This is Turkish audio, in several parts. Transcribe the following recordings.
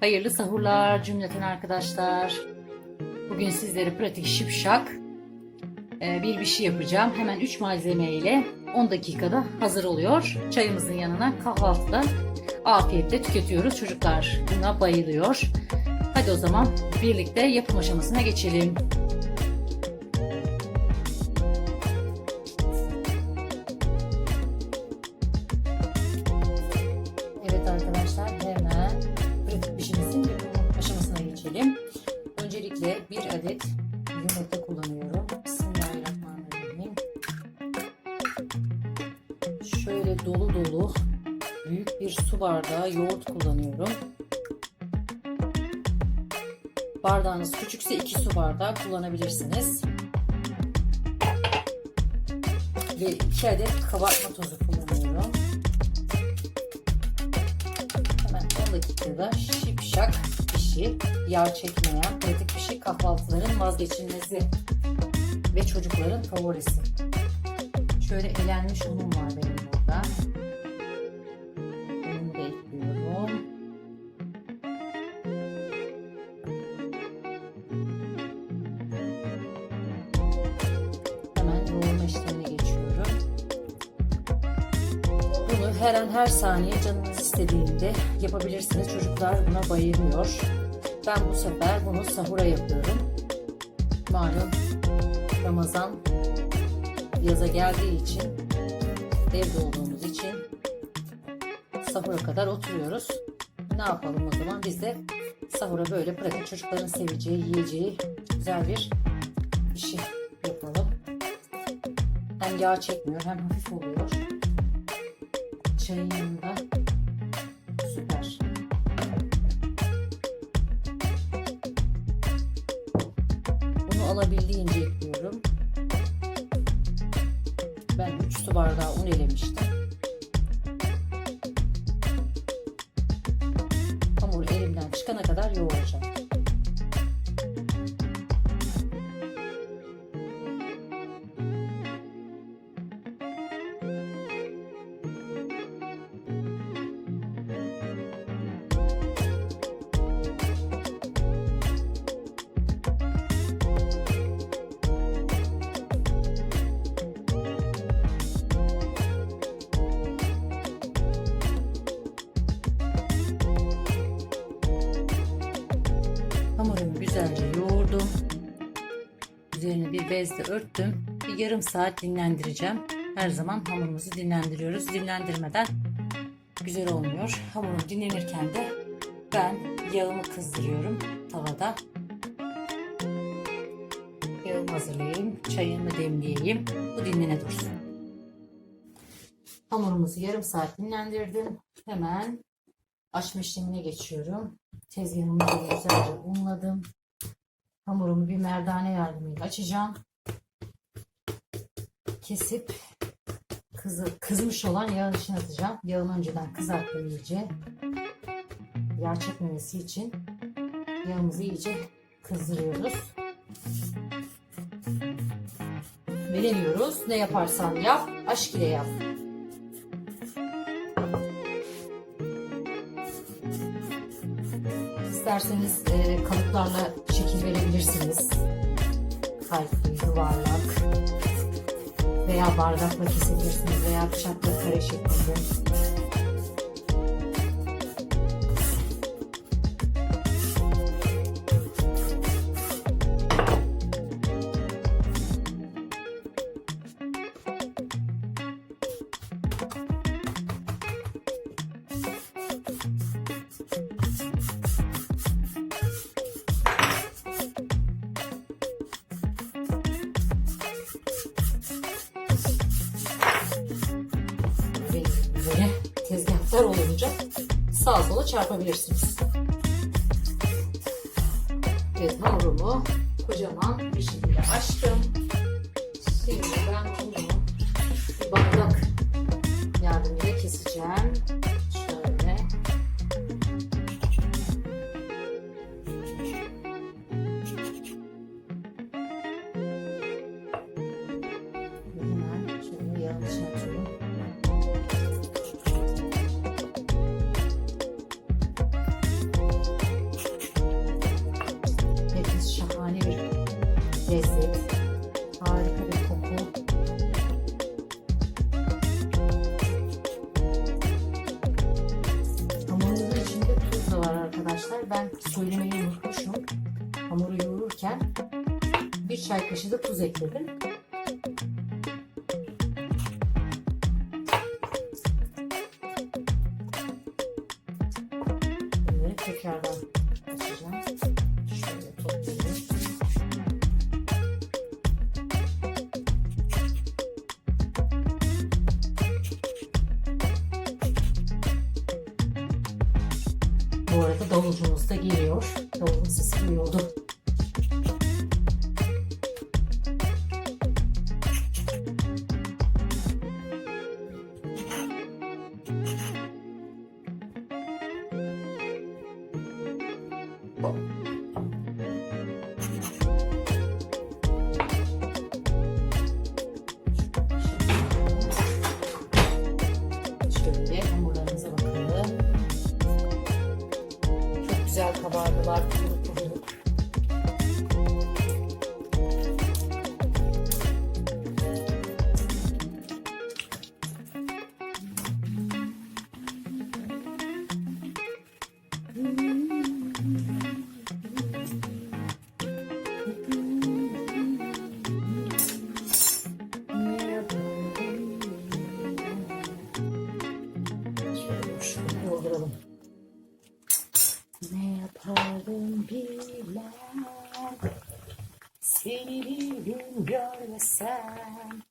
Hayırlı sahurlar cümleten arkadaşlar. Bugün sizlere pratik şipşak e, bir bir şey yapacağım. Hemen 3 malzeme ile 10 dakikada hazır oluyor. Çayımızın yanına kahvaltıda afiyetle tüketiyoruz. Çocuklar buna bayılıyor. Hadi o zaman birlikte yapım aşamasına geçelim. Şöyle dolu dolu büyük bir su bardağı yoğurt kullanıyorum. Bardağınız küçükse 2 su bardağı kullanabilirsiniz. Ve 2 adet kabartma tozu kullanıyorum. Hemen 10 dakikada şipşak pişi, yağ çekmeyen pratik pişi kahvaltıların vazgeçilmezi ve çocukların favorisi. Şöyle elenmiş unum var benim burada. Unumu da ekliyorum. Hemen yoğurma işlemine geçiyorum. Bunu her an her saniye canınız istediğinde yapabilirsiniz. Çocuklar buna bayılıyor. Ben bu sefer bunu sahura yapıyorum. Malum Ramazan yaza geldiği için evde olduğumuz için sahura kadar oturuyoruz. Ne yapalım o zaman biz de sahura böyle pratik çocukların seveceği, yiyeceği güzel bir şey yapalım. Hem yağ çekmiyor hem hafif oluyor. Çayın yanında süper. Bunu alabildiğince bardağı un elemiştim. Hamur elimden çıkana kadar yoğuracağım. Güzelce yoğurdum. Üzerine bir bezle örttüm. Bir yarım saat dinlendireceğim. Her zaman hamurumuzu dinlendiriyoruz. Dinlendirmeden güzel olmuyor. Hamurum dinlenirken de ben yağımı kızdırıyorum tavada. Yağımı hazırlayayım. Çayımı demleyeyim. Bu dinlene dursun. Hamurumuzu yarım saat dinlendirdim. Hemen açma işlemine geçiyorum. Tezgahımı güzelce unladım. Hamurumu bir merdane yardımıyla açacağım. Kesip kızı, kızmış olan yağın içine atacağım. Yağımı önceden kızarttım iyice. Yağ çekmemesi için yağımızı iyice kızdırıyoruz. Ve deniyoruz. Ne yaparsan yap, aşk ile yap. İsterseniz e, kalıplarla şekil verebilirsiniz. Kalpli, yuvarlak veya bardakla kesebilirsiniz veya bıçakla kare şeklinde. Sağa sola çarpabilirsiniz. Evet hamurumu kocaman bir şekilde açtım. Şimdi ben bunu çay kaşığı da tuz ekledim. Bunları tekrardan açacağım. Şöyle toplayayım. Bu arada davulcumuz da geliyor. Davulun sesi duyuldu. Şöyle hamurlarımıza bakalım. Çok güzel kabardılar. Puduruk puduruk. Seni bir gün görmesem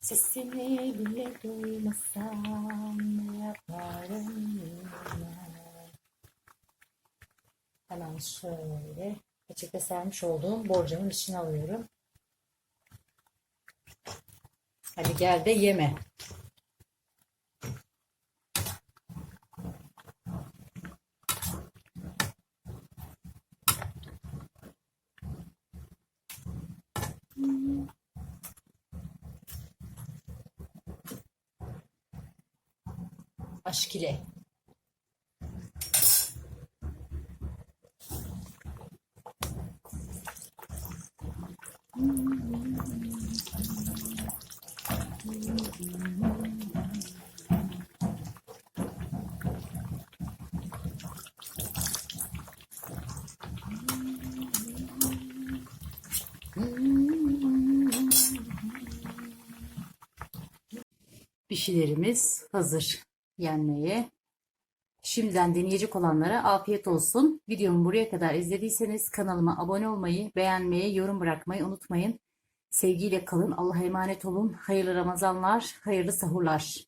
Sesini bile duymasam Ne yaparım bilmem Hemen şöyle Açıkta sermiş olduğum borcamın içine alıyorum. Hadi gel de yeme. Aşk ile. Pişilerimiz hazır yenmeye. Şimdiden deneyecek olanlara afiyet olsun. Videomu buraya kadar izlediyseniz kanalıma abone olmayı, beğenmeyi, yorum bırakmayı unutmayın. Sevgiyle kalın. Allah'a emanet olun. Hayırlı Ramazanlar, hayırlı sahurlar.